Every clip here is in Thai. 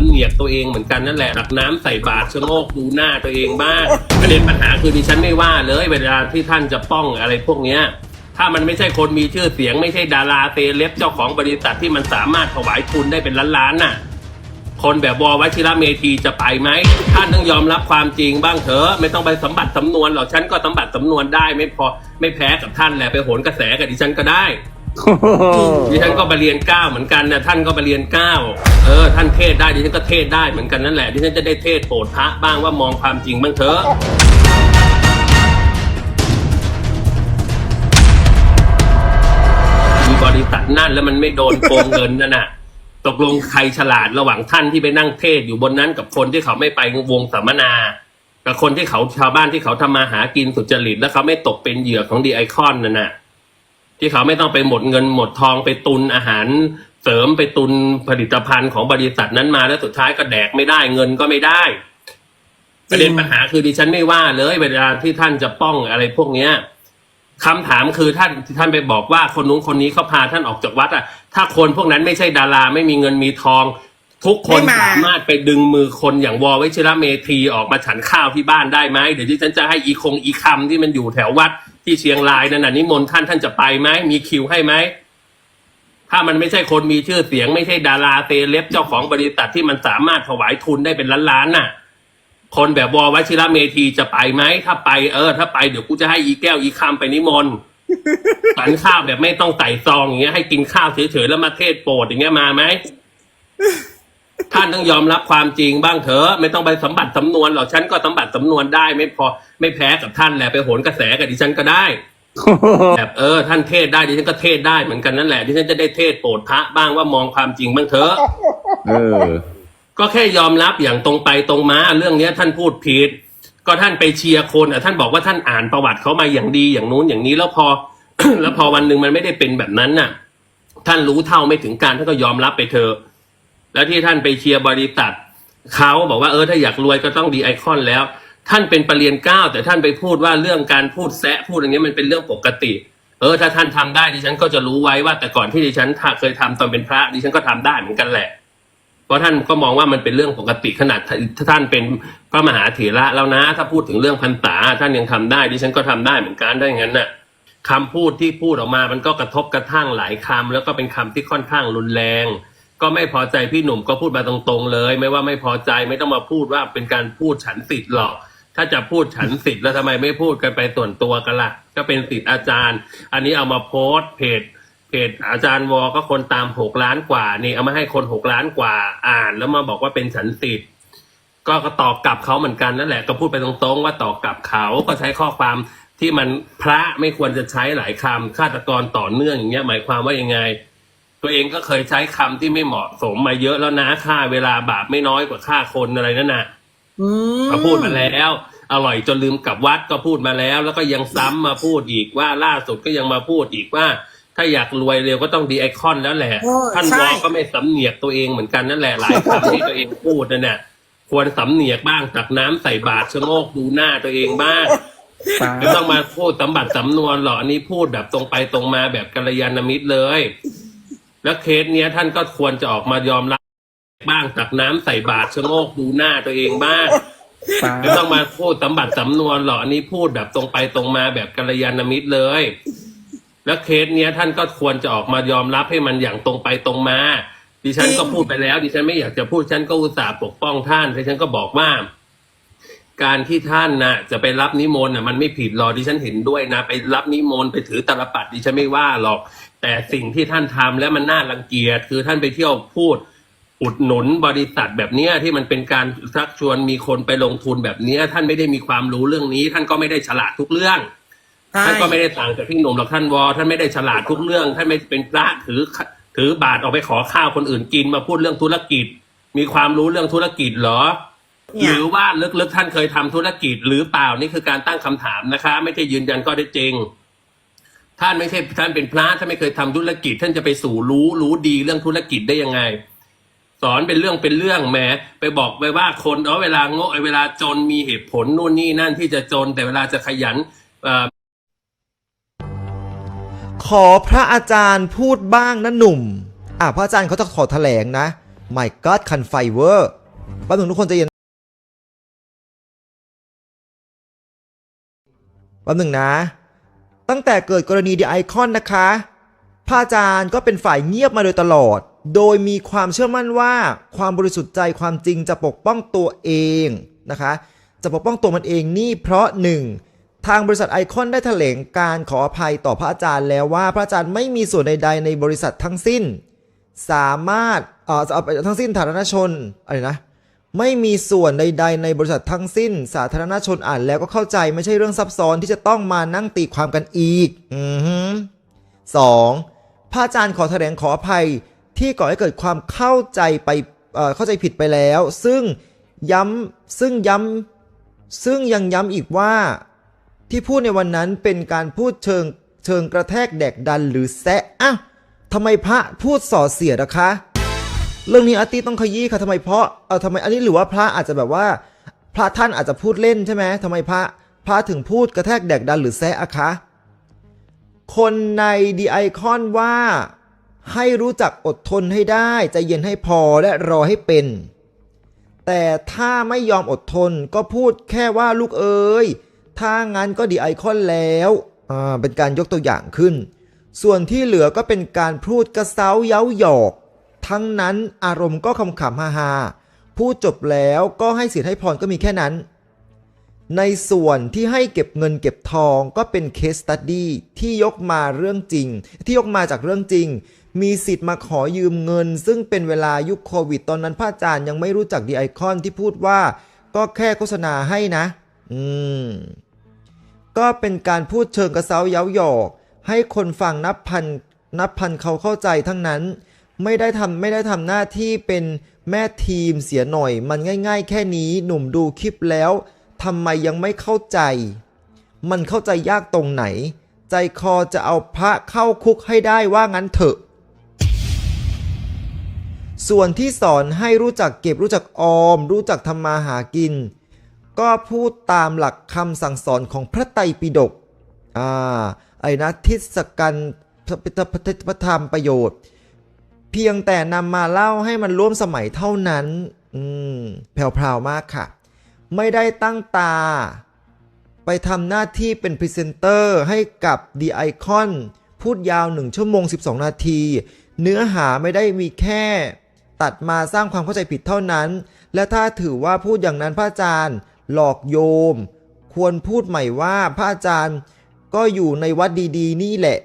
ำเนียกตัวเองเหมือนกันนั่นแหละตักน้ำใส่บาตรชะโงกดูหน้าตัวเองบ้างประเด็นปัญหาคือดิฉันไม่ว่าเลยเวลาที่ท่านจะป้องอะไรพวกเนี้ยถ้ามันไม่ใช่คนมีชื่อเสียงไม่ใช่ดาราเซเลบเจ้าของบริษัทที่มันสามารถถวายทุนได้เป็นล้านๆน่ะ คนแบบวอวชิระเมธีจะไปไหมท่านต้องยอมรับความจริงบ้างเถอะไม่ต้องไปสัมบัติสำนวนหรอกฉันก็สัมบัติสำนวนได้ไม่พอไม่แพ้กับท่านแหละไปโหนกระแสกับดิฉันก็ได้ ดิฉันก็ไปเรียนเก้าเหมือนกันนะท่านก็ไปเรียนเก้าเออ ท่านเทศได้ดิฉันก็เทศได้เหมือนกันนั่นแหละดิฉันจะได้เทศโปรดพระบ้างว่ามองความจริงบ้างเถอะมีบริษัทนั่นแล้วมันไม่โดนโกงเงินนั่นน่ะ ตกลงใครฉลาดระหว่างท่านที่ไปนั่งเทศอยู่บนนั้นกับคนที่เขาไม่ไปวงสัมมนากับคนที่เขาชาวบ้านที่เขาทำมาหากินสุจริตแล้วเขาไม่ตกเป็นเหยื่อของดีไอคอนนั่นน่ะ ที่เขาไม่ต้องไปหมดเงินหมดทองไปตุนอาหารเสริมไปตุนผลิตภัณฑ์ของบริษัทนั้นมาแล้วสุดท้ายก็แดกไม่ได้เงินก็ไม่ได้ประเด็นปัญหาคือดิฉันไม่ว่าเลยเวลาที่ท่านจะป้องอะไรพวกเนี้ยคำถามคือท่านท่านไปบอกว่าคนนู้นคนนี้เขาพาท่านออกจากวัดอะ ถ้าคนพวกนั้นไม่ใช่ดาราไม่มีเงินมีทอง ทุกคนาสามารถไปดึงมือคนอย่างวอวิชิระเมธีออกมาฉันข้าวที่บ้านได้ไหมเดี๋ยวที่ฉันจะให้อีคงอีคำที่มันอยู่แถววัด ที่เชียงรายนั่นน่ะนิมนต์ท่านท่านจะไปไหมมีคิวให้ไหมถ้ามันไม่ใช่คนมีชื่อเสียง ไม่ใช่ดาราเซเลบเจ้าของบริษัทที่มันสามารถถวายทุนได้เป็นล้านๆน่ะ คนแบบวอวชิระเมธีจะไปไหมถ้าไปเออ ถ้าไปเดี๋ยวกูจะให้อีแก้วอีคำไปนิมนต์สันข้าวแบบไม่ต้องใส่ซองอย่างเงี้ยให้กินข้าวเฉยๆแล้วมาเทศโปรดอย่างเงี้ยมาไหม ท่านต้องยอมรับความจริงบ้างเถอะไม่ต้องไปสัมบัติสำนวนหรอกฉันก็สัมบัติสำนวนได้ไม่พอไม่แพ้กับท่านแหละไปโหนกระแสกับดิฉันก็ได้แบบเออท่านเทศได้ดิฉันก็เทศได้เหมือนกันนั่นแหละดิฉันจะได้เทศโปรดพระบ้างว่ามองความจริงบ้างเถอะเออ ก็แค่ยอมรับอย่างตรงไปตรงมาเรื่องเนี้ยท่านพูดผิดก็ท่านไปเชียร์คนอะท่านบอกว่าท่านอ่านประวัติเขามาอย่างดีอย่างนู้นอย่างนี้แล้วพอ แล้วพอวันหนึ่งมันไม่ได้เป็นแบบนั้นน่ะ ท่านรู้เท่าไม่ถึงการท่านก็ยอมรับไปเถอะ แล้วที่ท่านไปเชียร์บริษัทเขาบอกว่าเออถ้าอยากรวยก็ต้องดีไอคอนแล้ว ท่านเป็นปรริญญาเก้าแต่ท่านไปพูดว่าเรื่องการพูดแซะพูดอย่างนี้ยมันเป็นเรื่องปกติ เออถ้าท่านทำได้ดิฉันก็จะรู้ไว้ว่า แต่ก่อนที่ดิฉันเคยทำตอนเป็นพระดิฉันก็ทำได้เหมือนกันแหละ เพราะท่านก็มองว่ามันเป็นเรื่องปกติขนาดถ้าท่านเป็นพระมหาเถระแล้วนะ ถ้าพูดถึงเรื่องพรรษาท่านยังทำได้ดิฉันก็ทำได้เหมือนกันได้งั้นน่ะคำพูดที่พูดออกมามันก็กระทบกระทั่งหลายคำแล้วก็เป็นคำที่ค่อนข้างรุนแรง ก็ไม่พอใจพี่หนุ่มก็พูดมาตรงๆเลย ไม่ว่าไม่พอใจไม่ต้องมาพูดว่าเป็นการพูดฉันสิทธิ์หรอก ถ้าจะพูดฉันสิทธิ์แล้วทำไมไม่พูดกันไปส่วนตัวกันล่ะ ก็เป็นสิทธิ์อาจารย์ อันนี้เอามาโพสต์เพจเพจอาจารย์วอก็คนตามหกล้านกว่า นี่เอามาให้คนหกล้านกว่าอ่าน แล้วมาบอกว่าเป็นฉันสิทธิ์ก็ก็ตอบกลับเขาเหมือนกันนั่นแหละก็พูดไปตรงๆ ว่าตอบกลับเขาก็ใช้ข้อความที่มันพระไม่ควรจะใช้หลายคำฆาตกรต่อเนื่องอย่างเงี้ยหมายความว่ายังไง ตัวเองก็เคยใช้คำที่ไม่เหมาะสมมาเยอะแล้วนะค่าเวลาบาปไม่น้อยกว่าค่าคนอะไรนั่นน่ะอืมมาพูดมาแล้ว อร่อยจนลืมกลับวัดก็พูดมาแล้ว แล้วก็ยังซ้ำมาพูดอีกว่าล่าสุดก็ยังมาพูดอีกว่า ถ้าอยากรวยเร็วก็ต้องดีไอคอนแล้วแหละโอ้ท่านใช่วอก็ไม่สำเนียกตัวเองเหมือนกันนั่นแหละหลายคำที่ตัวเองพูดนั่นน่ะควรสำเนียกบ้างตักน้ำใส่บาตรชะโงกดูหน้าตัวเองบ้างไม่ต้องมาพูดสำบัติสำนวนหรอกอันนี้พูดแบบตรงไปตรงมาแบบกัลยาณมิตรเลย แล้วเคสเนี้ยท่านก็ควรจะออกมายอมรับบ้างตักน้ำใส่บาตรชะโงกดูหน้าตัวเองบ้างไม่ต้องมาพูดสำบัติสำนวนหรอกอันนี้พูดแบบตรงไปตรงมาแบบกัลยาณมิตรเลย แล้วเคสเนี้ยท่านก็ควรจะออกมายอมรับให้มันอย่างตรงไปตรงมา ดิฉันก็พูดไปแล้ว ดิฉันไม่อยากจะพูดฉันก็อุตส่าห์ปกป้องท่านแต่ฉันก็บอกว่า การที่ท่านน่ะ จะไปรับนิมนต์น่ะมันไม่ผิดหรอกดิฉันเห็นด้วยนะ ไปรับนิมนต์ไปถือตาลปัดดิฉันไม่ว่าหรอก แต่สิ่งที่ท่านทำแล้วมันน่ารังเกียจคือท่านไปเที่ยวพูดอุดหนุนบริษัทแบบเนี้ยที่มันเป็นการชักชวนมีคนไปลงทุนแบบเนี้ยท่านไม่ได้มีความรู้เรื่องนี้ ท่านก็ไม่ได้ฉลาดทุกเรื่องใช่ท่านก็ไม่ได้ต่างจากพี่หนุ่มหรอกท่านวอท่านไม่ได้ฉลาดทุกเรื่อง ท่านไม่เป็นพระถือถือบาทออกไปขอข้าวคนอื่นกินมาพูดเรื่องธุรกิจ มีความรู้เรื่องธุรกิจเหรอเนี่หยรือว่าลึกๆท่านเคยทำธุรกิจหรือเปล่านี่คือการตั้งคำถามนะคะ ไม่ใช่ยืนยันก็ได้จริง ท่านไม่ใช่ท่านเป็นพระท่านไม่เคยทำธุรกิจ ท่านจะไปสู่รู้รู้ดีเรื่องธุรกิจได้ยังไง สอนเป็นเรื่องเป็นเรื่องแหมไปบอกไปว่าคนเออเวลาโง่เวลาจนมีเหตุผลนู่นนี่นั่นที่จะจน แต่เวลาจะขยันอขอพระอาจารย์พูดบ้างนะหนุ่ม อะพระอาจารย์เขาจะขอแถลงนะ my god คันไฟเวอร์แป๊บนึงทุกคนจะเย็นแป๊บนึงนะ ตั้งแต่เกิดกรณีดีไอคอนนะคะพระอาจารย์ก็เป็นฝ่ายเงียบมาโดยตลอด โดยมีความเชื่อมั่นว่าความบริสุทธิ์ใจความจริงจะปกป้องตัวเองนะคะ จะปกป้องตัวมันเองนี่เพราะหนึ่งทางบริษัทไอคอนได้แถลงการขออภัยต่อพระอาจารย์แล้วว่าพระอาจารย์ไม่มีส่วนใด ๆ ในบริษัททั้งสิ้น สามารถเอ่อทั้งสิ้นสาธารณชนอะไรนะ ไม่มีส่วนใด ๆ ในบริษัททั้งสิ้น สาธารณชนอ่านแล้วก็เข้าใจไม่ใช่เรื่องซับซ้อนที่จะต้องมานั่งตีความกันอีก อือฮึสองพระอาจารย์ขอแถลงขออภัยที่ก่อให้เกิดความเข้าใจไปเเข้าใจผิดไปแล้ว ซึ่งย้ำซึ่งย้ำซึ่งยังย้ำอีกว่า ที่พูดในวันนั้นเป็นการพูดเชิงเชิงกระแทกแดกดันหรือแซะอ้าวทำไมพระพูดส่อเสียดนะคะ เรื่องนี้อาร์ตี้ต้องขยี้ค่ะทำไมเพราะเออทำไมอันนี้หรือว่าพระอาจจะแบบว่า พระท่านอาจจะพูดเล่นใช่ไหมทำไมพระพระถึงพูดกระแทกแดกดันหรือแซะอะคะ คนในดีไอคอนว่า ให้รู้จักอดทนให้ได้ใจเย็นให้พอและรอให้เป็น แต่ถ้าไม่ยอมอดทนก็พูดแค่ว่าลูกเอ๋ยถ้างั้นก็ดีไอคอนแล้วอ่าเป็นการยกตัวอย่างขึ้น ส่วนที่เหลือก็เป็นการพูดกระเซ้าเย้าหยอก ทั้งนั้นอารมณ์ก็ขำขำฮาฮาพูดจบแล้วก็ให้สิทธิ์ให้พรก็มีแค่นั้น ในส่วนที่ให้เก็บเงินเก็บทองก็เป็นเคสตัดดี้ที่ยกมาเรื่องจริง ที่ยกมาจากเรื่องจริง มีสิทธิ์มาขอยืมเงิน ซึ่งเป็นเวลายุคโควิด ตอนนั้นพระอาจารย์ยังไม่รู้จักดีไอคอนที่พูดว่า ก็แค่โฆษณาให้นะ อืม ก็เป็นการพูดเชิงกระเซ้าเย้าหยอก ให้คนฟังนับพันนับพันเขาเข้าใจทั้งนั้น ไม่ได้ทำไม่ได้ทำหน้าที่เป็นแม่ทีมเสียหน่อย มันง่าย ๆ แค่นี้หนุ่มดูคลิปแล้วทำไมยังไม่เข้าใจ มันเข้าใจยากตรงไหน ใจคอจะเอาพระเข้าคุกให้ได้ว่างั้นเถอะ ส่วนที่สอนให้รู้จักเก็บรู้จักออม รู้จักทำมาหากิน ก็พูดตามหลักคำสั่งสอนของพระไตรปิฎกอ่าไอ้นะทิศกันพระพระพระธรรมประโยชน์ เพียงแต่นำมาเล่าให้มันร่วมสมัยเท่านั้น อืมแผ่วๆมากค่ะ ไม่ได้ตั้งตา ไปทำหน้าที่เป็นพรีเซนเตอร์ให้กับ The Icon พูดยาว 1 ชั่วโมง 12 นาที เนื้อหาไม่ได้มีแค่ ตัดมาสร้างความเข้าใจผิดเท่านั้น และถ้าถือว่าพูดอย่างนั้นพระอาจารย์ หลอกโยม ควรพูดใหม่ว่าพระอาจารย์ ก็อยู่ในวัดดีๆ นี่แหละ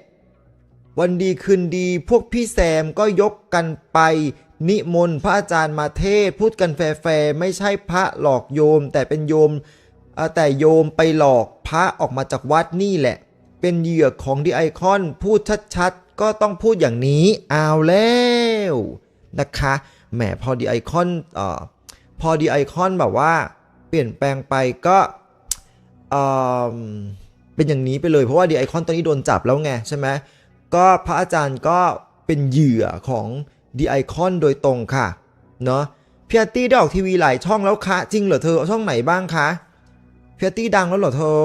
วันดีคืนดีพวกพี่แซมก็ยกกันไป นิมนต์พระอาจารย์มาเทศ พูดกันแฟร์ๆไม่ใช่พระหลอกโยม แต่เป็นโยมแต่โยมไปหลอกพระออกมาจากวัดนี่แหละ เป็นเหยื่อของดีไอคอนพูดชัดๆ ก็ต้องพูดอย่างนี้เอาแล้วนะคะแหมพอดีไอคอนอพอดีไอคอนแบบว่า เปลี่ยนแปลงไปก็เป็นอย่างนี้ไปเลยเพราะว่าดีไอคอนตอนนี้โดนจับแล้วไงใช่ไหม ก็พระอาจารย์ก็เป็นเหยื่อของดีไอคอนโดยตรงค่ะ เนาะพี่อาร์ตี้ได้ออกทีวีหลายช่องแล้วคะ จริงเหรอเธอช่องไหนบ้างคะพี่อาร์ตี้ดังแล้วเหรอเธอ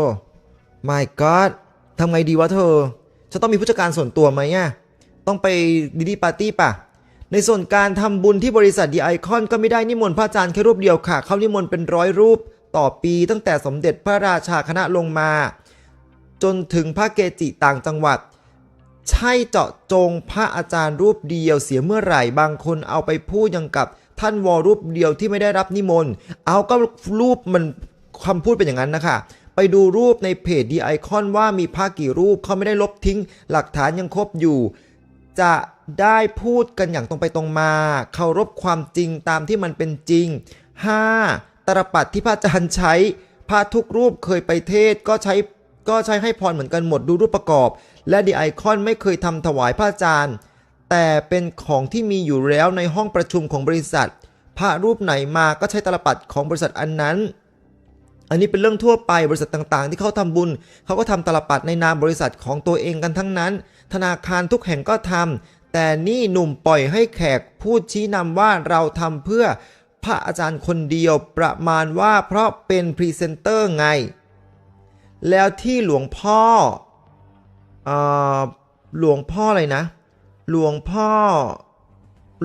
my god ทำไงดีวะเธอ จะต้องมีผู้จัดการส่วนตัวไหมอะต้องไปดีดีปาร์ตี้ป่ะ ในส่วนการทำบุญที่บริษัทดีไอคอนก็ไม่ได้นิมนต์พระอาจารย์แค่รูปเดียวค่ะ เขานิมนต์เป็นร้อยรูปต่อปีตั้งแต่สมเด็จพระราชาคณะลงมา จนถึงพระเกจิต่างจังหวัด ใช่เจาะจงพระอาจารย์รูปเดียวเสียเมื่อไหร่ บางคนเอาไปพูดยังกับท่านวอรูปเดียวที่ไม่ได้รับนิมนต์ เอาก็รูปมันคำพูดเป็นอย่างนั้นนะคะไปดูรูปในเพจดีไอคอนว่ามีพระกี่รูปเขาไม่ได้ลบทิ้ง หลักฐานยังครบอยู่ จะได้พูดกันอย่างตรงไปตรงมาเคารพความจริงตามที่มันเป็นจริง 5. ตรปัดที่พระอาจารย์ใช้พระทุกรูปเคยไปเทศก็ใช้ ก็ใช้ให้พรเหมือนกันหมดดูรูปประกอบ และดีไอคอนไม่เคยทำถวายพระอาจารย์ แต่เป็นของที่มีอยู่แล้วในห้องประชุมของบริษัท พระรูปไหนมาก็ใช้ตรปัดของบริษัทอันนั้น อันนี้เป็นเรื่องทั่วไปบริษัทต่างๆ ที่เขาทำบุญ เขาก็ทำตลปัดในนามบริษัทของตัวเองกันทั้งนั้น ธนาคารทุกแห่งก็ทำแต่นี่หนุ่มปล่อยให้แขกพูดชี้นำว่าเราทำเพื่อพระอาจารย์คนเดียวประมาณว่าเพราะเป็นพรีเซนเตอร์ไง แล้วที่หลวงพ่ออหลวงพ่ออะไรนะ หลวงพ่อ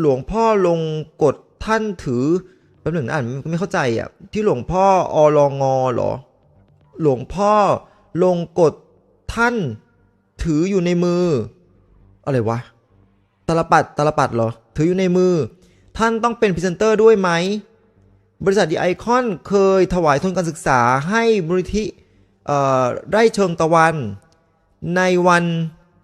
หลวงพ่อลงกฎท่านถือแป๊บหนึ่งอ่านไม่เข้าใจอะ ที่หลวงพ่ออลงอหรอ หลวงพ่อลงกฎท่านถืออยู่ในมือ อะไรวะตลปัดตลปัดเหรอ ถืออยู่ในมือ ท่านต้องเป็นพรีเซนเตอร์ด้วยไหม บริษัทดีไอคอนเคยถวายทุนการศึกษาให้บริธิ ไร่เชิงตะวัน ในวัน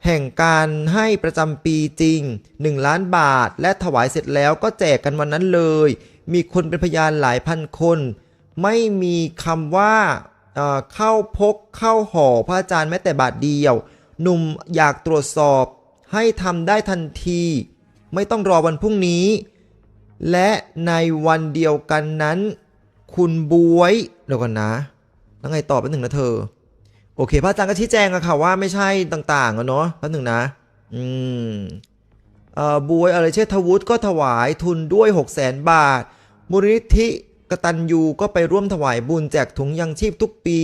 แห่งการให้ประจำปีจริง 1 ล้านบาท และถวายเสร็จแล้วก็แจกกันวันนั้นเลย มีคนเป็นพยานหลายพันคน ไม่มีคำว่าเเข้าพกเข้าห่อพระอาจารย์แม้แต่บาทเดียว หนุ่มอยากตรวจสอบให้ทำได้ทันที ไม่ต้องรอวันพรุ่งนี้ และในวันเดียวกันนั้น คุณบวยเดี๋ยวก่อนนะ แล้วไงตอบไปหนึ่งนะเธอ โอเค พระอาจารย์ก็ชี้แจงอะค่ะว่าไม่ใช่ต่างๆอะเนาะแป๊บหนึ่งนะ อืมเอ่อบวยอะไรเชษฐวุฒิก็ถวายทุนด้วย 6 0แสนบาท มูลนิธิกตัญญูก็ไปร่วมถวายบุญแจกถุงยังชีพทุกปี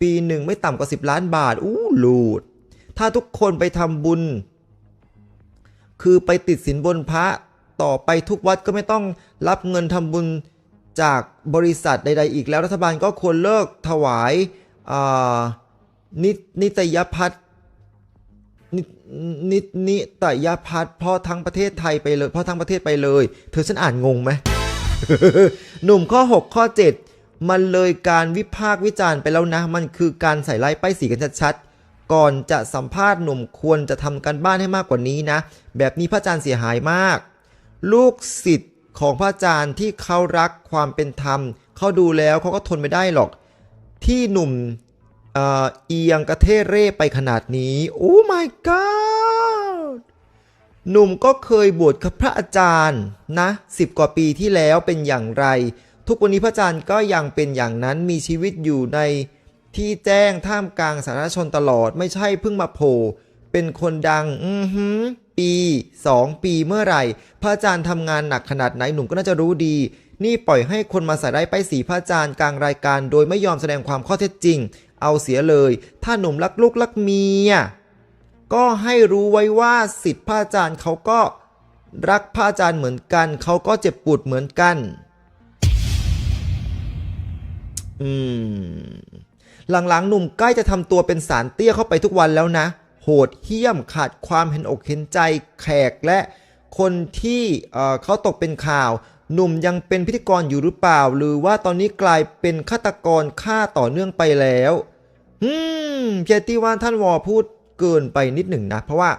ปีหนึ่งไม่ต่ำกว่า 10 ล้านบาท อู้ลูด ถ้าทุกคนไปทำบุญ คือไปติดสินบนพระต่อไปทุกวัดก็ไม่ต้องรับเงินทำบุญ จากบริษัทใด ๆ อีกแล้วรัฐบาลก็ควรเลิกถวายนินิตยพัฒน์นินินิตยพัฒน์พราะทั้งประเทศไทยไปเลยพราะทั้งประเทศไปเลย เธอฉันอ่านงงไหมหนุ่มข้อ 6 ข้อ 7 มันเลยการวิพากษ์วิจารณ์ไปแล้วนะ มันคือการใส่ไล่ป้ายสีกันชัดๆ ก่อนจะสัมภาษณ์หนุ่มควรจะทำการบ้านให้มากกว่านี้นะ แบบนี้พระอาจารย์เสียหายมาก ลูกศิษย์ ของพระอาจารย์ที่เขารักความเป็นธรรม เขาดูแล้วเขาก็ทนไม่ได้หรอก ที่หนุ่มเอียงกระเทเร่ไปขนาดนี้ โอ้ my god หนุ่มก็เคยบวชกับพระอาจารย์นะสิบกว่าปีที่แล้วเป็นอย่างไร ทุกวันนี้พระอาจารย์ก็ยังเป็นอย่างนั้นมีชีวิตอยู่ในที่แจ้งท่ามกลางสาธารณชนตลอดไม่ใช่เพิ่งมาโผล่ เป็นคนดัง อือหือ ปี 2 ปีเมื่อไหร่ พระอาจารย์ทำงานหนักขนาดไหนหนุ่มก็น่าจะรู้ดี นี่ปล่อยให้คนมาใส่ได้ายป้ายสีพระอาจารย์กลางรายการ โดยไม่ยอมแสดงความข้อเท็จจริง เอาเสียเลย ถ้าหนุ่มรักลูกรักเมียก็ให้รู้ไว้ว่าสิทธิพระอาจารย์เขาก็รักพระอาจารย์เหมือนกัน เขาก็เจ็บปวดเหมือนกัน อืม หลังๆ หนุ่มใกล้จะทำตัวเป็นสารเตี้ยเข้าไปทุกวันแล้วนะ ดเหี้ยมขาดความเห็นอกเห็นใจแขกและคนที่เขาตกเป็นข่าว หนุ่มยังเป็นพิธีกรอยู่หรือเปล่า หรือว่าตอนนี้กลายเป็นฆาตกรฆ่าต่อเนื่องไปแล้วอืมเพียตี้ว่าท่านวอพูดเกินไปนิดหนึ่งนะ เพราะว่า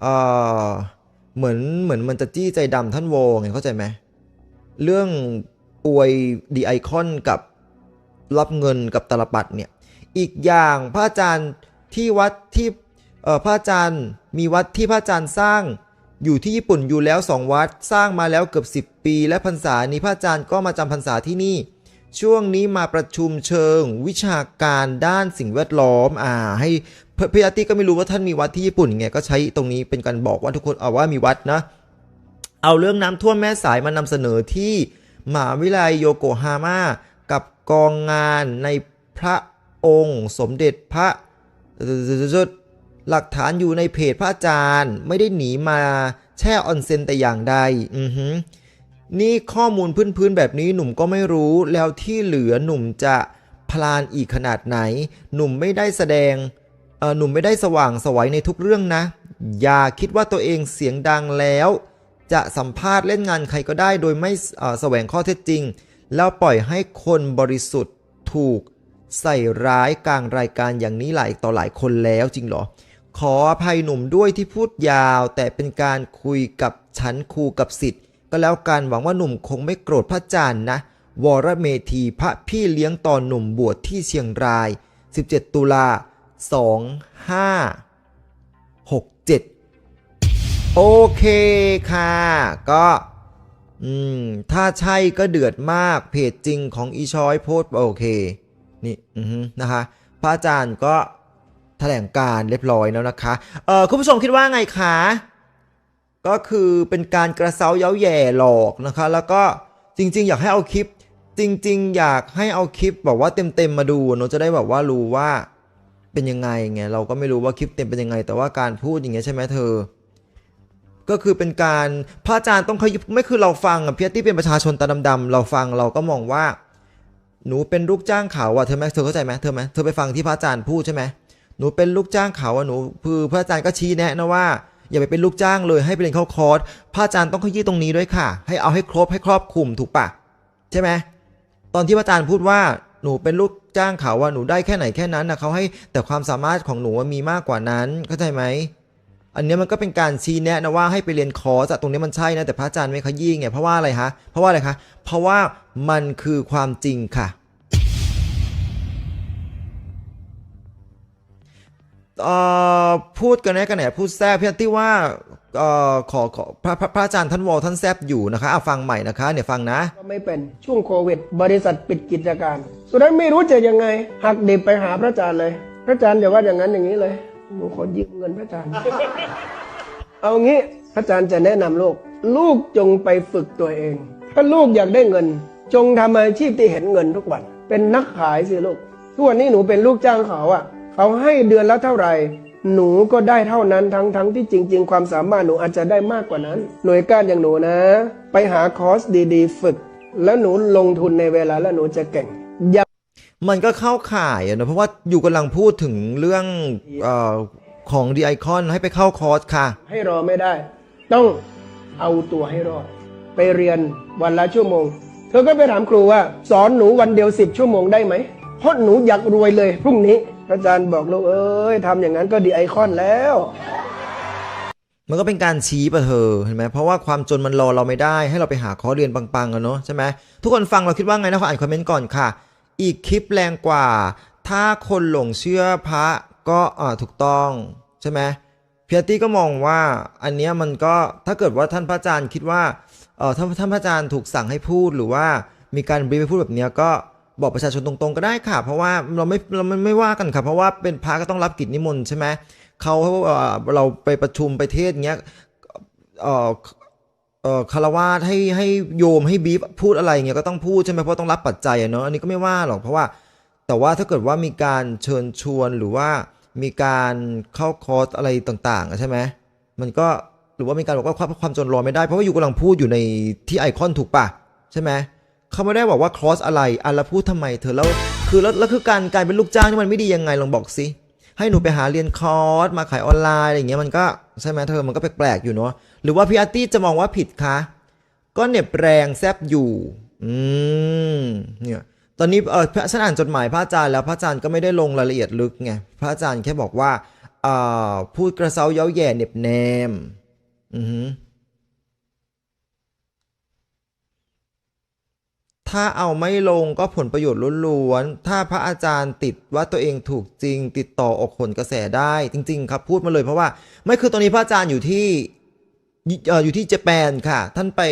เออเหมือนเหมือนมันจะจี้ใจดำท่านวอไงเข้าใจไหมเรื่องอวยดีไอคอนกับรับเงินกับตลปัดเนี่ย อีกอย่างพระอาจารย์ที่วัดที่ พระอาจารย์มีวัดที่พระอาจารย์สร้าง อยู่ที่ญี่ปุ่นอยู่แล้วสองวัดสร้างมาแล้วเกือบ 10 ปี และพรรษานี้พระอาจารย์ก็มาจำพรรษาที่นี่ ช่วงนี้มาประชุมเชิง วิชาการด้านสิ่งแวดล้อมอ่าให้พพี่อาร์ตี้ก็ไม่รู้ว่าท่านมีวัดที่ญี่ปุ่นไงก็ใช้ตรงนี้เป็นการบอกว่าทุกคนเอาว่ามีวัดนะ เอาเรื่องน้ำท่วมแม่สายมานำเสนอที่มหาวิทยาลัยโยโกฮาม่ากับกองงานในพระองค์ สมเด็จพระ หลักฐานอยู่ในเพจพระอาจารย์ ไม่ได้หนีมาแช่ออนเซนแต่อย่างใด อือหือนี่ข้อมูลพื้นๆแบบนี้หนุ่มก็ไม่รู้แล้วที่เหลือหนุ่มจะพลานอีกขนาดไหน หนุ่มไม่ได้แสดงเออหนุ่มไม่ได้สว่างสวัยในทุกเรื่องนะ อย่าคิดว่าตัวเองเสียงดังแล้ว จะสัมภาษณ์เล่นงานใครก็ได้โดยไม่เออแสวงข้อเท็จจริง แล้วปล่อยให้คนบริสุทธิ์ถูกใส่ร้ายกลางรายการอย่างนี้หลายต่อหลายคนแล้วจริงเหรอ ขออภัยหนุ่มด้วยที่พูดยาว แต่เป็นการคุยกับฉันครูกับสิทธิ์ก็แล้วกันหวังว่าหนุ่มคงไม่โกรธพระอาจารย์นะ วรเมธีพระพี่เลี้ยงตอนหนุ่มบวชที่เชียงราย 17 ตุลา 2567 โอเคค่ะ ก็อืม ถ้าใช่ก็เดือดมากเพจจริงของอีชอยโพสโอเค นี่ อือนะคะพระอาจารย์ก็ แถลงการเรียบร้อยแล้วนะคะ เออคุณผู้ชมคิดว่าไงคะ ก็คือเป็นการกระเซาเย้าแย่หลอกนะคะ แล้วก็จริง ๆ อยากให้เอาคลิป จริง ๆ อยากให้เอาคลิปแบบว่าเต็มๆมาดูเนอะจะได้แบบว่ารู้ว่าเป็นยังไงไงเราก็ไม่รู้ว่าคลิปเต็มเป็นยังไง แต่ว่าการพูดอย่างเงี้ยใช่ไหมเธอ ก็คือเป็นการพระอาจารย์ต้องขยิบไม่คือเราฟังอะพี่อาร์ตี้เป็นประชาชนตาดำๆเราฟังเราก็มองว่า หนูเป็นลูกจ้างเขาอะเธอไหมเธอเข้าใจไหมเธอไหมเธอไปฟังที่พระอาจารย์พูดใช่ไหม หนูเป็นลูกจ้างเขาอะหนูคือพระอาจารย์ก็ชี้แนะนะว่า อย่าไปเป็นลูกจ้างเลยให้ไปเรียนเข้าคอร์สพระอาจารย์ต้องขยี้ตรงนี้ด้วยค่ะ ให้เอาให้ครบให้ครอบคลุมถูกปะใช่ไหมตอนที่พระอาจารย์พูดว่าหนูเป็นลูกจ้างเขาว่าหนูได้แค่ไหนแค่นั้นนะเขาให้แต่ความสามารถของหนูมีมากกว่านั้นเข้าใจไหมอันนี้มันก็เป็นการชี้แนะนะว่าให้ไปเรียนคอร์สตรงนี้มันใช่นะแต่พระอาจารย์ไม่ขยี้ไงเพราะว่าอะไรฮะเพราะว่าอะไรคะเพราะว่ามันคือความจริงค่ะ พูดกันแน่กันไหนพูดแซบพี่ที่ว่าเอ่อขอขอพระพระพระอาจารย์ท่านวอลท่านแซบอยู่นะคะเอาฟังใหม่นะคะเนี่ยฟังนะ ไม่เป็นช่วงโควิด บริษัทปิดกิจการสุดท้ายไม่รู้จะยังไงหักดิบไปหาพระอาจารย์เลย พระอาจารย์อย่าว่าอย่างนั้นอย่างนี้เลยหนูขอยืมเงินพระอาจารย์ เอางี้พระอาจารย์จะแนะนำลูก ลูกจงไปฝึกตัวเอง ถ้าลูกอยากได้เงิน จงทำอาชีพที่เห็นเงินทุกวัน เป็นนักขายสิลูกทุกวันนี้หนูเป็นลูกจ้างเขาอะ เขาให้เดือนละเท่าไหร่ หนูก็ได้เท่านั้นทั้งทั้งที่จริง ๆ ความสามารถหนูอาจจะได้มากกว่านั้น หน่วยก้านอย่างหนูนะ ไปหาคอร์สดีๆ ฝึก แล้วหนูลงทุนในเวลาแล้วหนูจะเก่งอย่ามันก็เข้าข่ายอะเนอะเพราะว่าอยู่กำลังพูดถึงเรื่องเออของดีไอคอนให้ไปเข้าคอร์สค่ะ ให้รอไม่ได้ ต้องเอาตัวให้รอด ไปเรียนวันละชั่วโมง เธอก็ไปถามครูว่า สอนหนูวันเดียวสิบชั่วโมงได้ไหมเพราะหนูอยากรวยเลยพรุ่งนี้ พระอาจารย์บอกลูกเอ้ยทำอย่างนั้นก็ดีไอคอนแล้ว มันก็เป็นการชี้ปะเธอเห็นไหมเพราะว่าความจนมันรอเราไม่ได้ให้เราไปหาคอเรียนปังๆกันเนาะใช่ไหมทุกคนฟังเราคิดว่าไงนะขออ่านคอมเมนต์ก่อนค่ะ อีกคลิปแรงกว่า ถ้าคนหลงเชื่อพระก็อ่าถูกต้องใช่ไหมเพียตี้ก็มองว่าอันเนี้ยมันก็ถ้าเกิดว่าท่านพระอาจารย์คิดว่าเออถ้าท่านพระอาจารย์ถูกสั่งให้พูดหรือว่ามีการบรีฟให้พูดแบบเนี้ยก็ บอกประชาชนตรงๆก็ได้ค่ะ เพราะว่าเราไม่เราไม่ไม่ว่ากันค่ะ เพราะว่าเป็นพระก็ต้องรับกิจนิมนต์ใช่ไหมเขาเอ่อเราไปประชุมไปเทศเงี้ยเอ่อเออคารวาสให้ให้โยมให้บีฟพูดอะไรเงี้ยก็ต้องพูดใช่ไหมเพราะต้องรับปัจจัยเนาะอันนี้ก็ไม่ว่าหรอกเพราะว่า แต่ว่าถ้าเกิดว่ามีการเชิญชวนหรือว่ามีการเข้าคอร์สอะไรต่างๆใช่ไหมมันก็หรือว่ามีการบอกว่าความความจนรอไม่ได้เพราะว่าอยู่กำลังพูดอยู่ในที่ไอคอนถูกปะใช่ไหม เขาไม่ได้บอกว่าคร์สอะไรอันละพูดทำไมเธอแล้วคือแล้วแล้วคือการกลายเป็นลูกจ้างนี่มันไม่ดียังไงลองบอกสิให้หนูไปหาเรียนคอร์สมาขายออนไลน์อะไรอย่างเงี้ยมันก็ใช่ไหมเธอมันก็แปลกๆอยู่เนาะหรือว่าพี่อาร์ตี้จะมองว่าผิดคะก็เหน็บแรงแซบอยู่ อืมเนี่ยตอนนี้เออพระฉันอ่านจดหมายพระอาจารย์แล้วพระอาจารย์ก็ไม่ได้ลงรายละเอียดลึกไงพระอาจารย์แค่บอกว่าอ่าพูดกระเซาเย้าแย่เหน็บแนม อือหือ ถ้าเอาไม่ลงก็ผลประโยชน์ล้วนๆ ถ้าพระอาจารย์ติดว่าตัวเองถูกจริง ติดต่อออกผลกระแสได้จริง ๆ ครับพูดมาเลยเพราะว่า ไม่คือตอนนี้พระอาจารย์อยู่ที่เอ่ออยู่ที่เจแปนค่ะ ท่านไป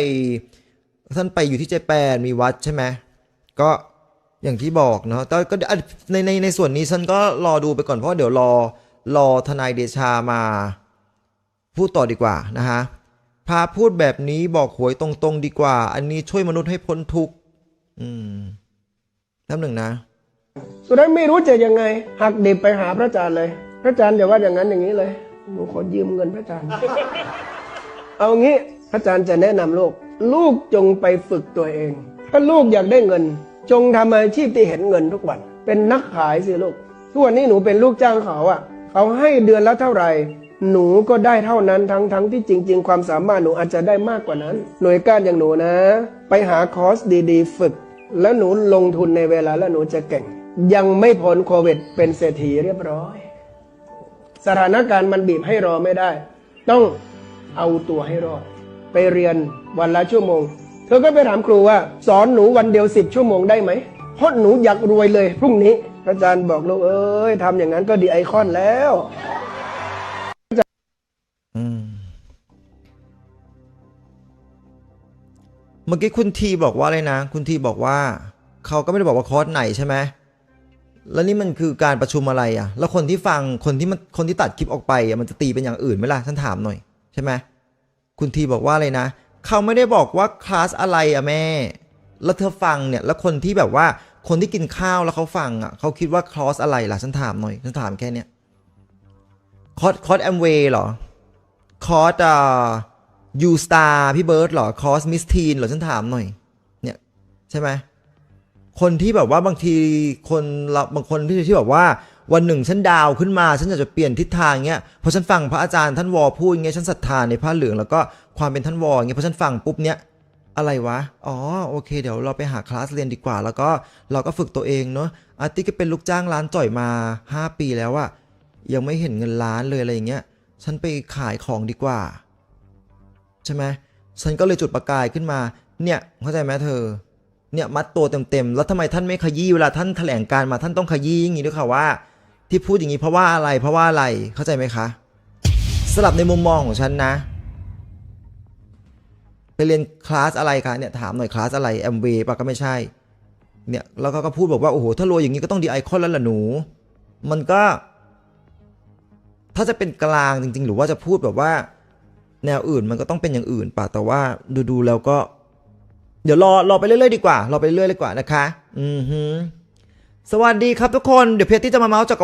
ท่านไปอยู่ที่เจแปนมีวัดใช่ไหมก็อย่างที่บอกเนาะแต่ก็ในในในส่วนนี้ฉันก็รอดูไปก่อนเพราะเดี๋ยวรอรอทนายเดชามา พูดต่อดีกว่านะฮะพาพูดแบบนี้บอกหวยตรงๆ ดีกว่า อันนี้ช่วยมนุษย์ให้พ้นทุกข์ อืมแป๊บหนึ่งนะ สุดท้ายไม่รู้จะยังไง หักดิบไปหาพระอาจารย์เลย พระอาจารย์อย่าว่าอย่างนั้นอย่างนี้เลยหนูขอยืมเงินพระอาจารย์ เอางี้พระอาจารย์จะแนะนำลูก ลูกจงไปฝึกตัวเอง ถ้าลูกอยากได้เงิน จงทำอาชีพที่เห็นเงินทุกวัน เป็นนักขายสิลูก ทุกวันนี้หนูเป็นลูกจ้างเขาอะเขาให้เดือนละเท่าไหร่หนูก็ได้เท่านั้นทั้งทั้งที่จริง ๆ ความสามารถหนูอาจจะได้มากกว่านั้น หน่วยก้านอย่างหนูนะ ไปหาคอร์สดีๆ ฝึก แล้วหนูลงทุนในเวลาแล้วหนูจะเก่ง ยังไม่พ้นโควิด เป็นเศรษฐีเรียบร้อย สถานการณ์มันบีบให้รอไม่ได้ ต้องเอาตัวให้รอด ไปเรียนวันละชั่วโมง เธอก็ไปถามครูว่า สอนหนูวันเดียวสิบชั่วโมงได้ไหมเพราะหนูอยากรวยเลยพรุ่งนี้ อาจารย์บอกลูกเอ้ยทำอย่างนั้นก็ดีไอคอนแล้ว เมื่อกี้คุณทีบอกว่าอะไรนะ คุณทีบอกว่า เขาก็ไม่ได้บอกว่าคอร์สไหนใช่ไหมแล้วนี่มันคือการประชุมอะไรอะ แล้วคนที่ฟังคนที่มันคนที่ตัดคลิปออกไปอะมันจะตีเป็นอย่างอื่นไหมล่ะท่านถามหน่อยใช่ไหมคุณทีบอกว่าอะไรนะ เขาไม่ได้บอกว่าคลาสอะไรอะแม่ แล้วเธอฟังเนี่ยแล้วคนที่แบบว่าคนที่กินข้าวแล้วเขาฟังอะเขาคิดว่าคลาสอะไรล่ะฉันถามหน่อยฉันถามแค่เนี้ยคอร์สคอร์สแอมเวย์เหรอคอร์สอ่า ยูสตาร์พี่เบิร์ดเหรอคอสมิสทีนเหรอฉันถามหน่อย เนี่ย ใช่ไหมคนที่แบบว่าบางทีคนเราบางคนที่ที่แบบว่า วันหนึ่งฉันดาวขึ้นมา ฉันอยากจะเปลี่ยนทิศทางเงี้ยพอฉันฟังพระอาจารย์ท่านวอพูดเงี้ยฉันศรัทธาในผ้าเหลืองแล้วก็ความเป็นท่านวอเงี้ยพอฉันฟังปุ๊บเนี้ยอะไรวะ อ๋อ โอเค เดี๋ยวเราไปหาคลาสเรียนดีกว่า แล้วก็เราก็ฝึกตัวเองเนาะ อาร์ติก็เป็นลูกจ้างร้านจ่อยมา 5 ปีแล้วอะยังไม่เห็นเงินล้านเลยอะไรอย่างเงี้ย ฉันไปขายของดีกว่า ใช่ไหมฉันก็เลยจุดประกายขึ้นมา เนี่ยเข้าใจไหมเธอ เนี่ยมัดตัวเต็มๆ แล้วทำไมท่านไม่ขยี้เวลาท่านแถลงการมาท่านต้องขยี้อย่างนี้ด้วยค่ะว่า ที่พูดอย่างนี้เพราะว่าอะไรเพราะว่าอะไรเข้าใจไหมคะสลับในมุมมองของฉันนะไปเรียนคลาสอะไรคะเนี่ยถามหน่อยคลาสอะไรแอมเวปะก็ไม่ใช่เนี่ยแล้วก็ก็พูดบอกว่าโอ้โหถ้ารวยอย่างนี้ก็ต้องดีไอคอนแล้วล่ะหนู มันก็ ถ้าจะเป็นกลางจริง ๆ หรือว่าจะพูดแบบว่า แนวอื่นมันก็ต้องเป็นอย่างอื่นป่ะแต่ว่าดูๆแล้วก็ เดี๋ยวรอรอไปเรื่อยๆดีกว่ารอไปเรื่อยๆดีกว่านะคะ อือฮึสวัสดีครับทุกคนเดี๋ยวเพจที่จะมาเมาส์จักร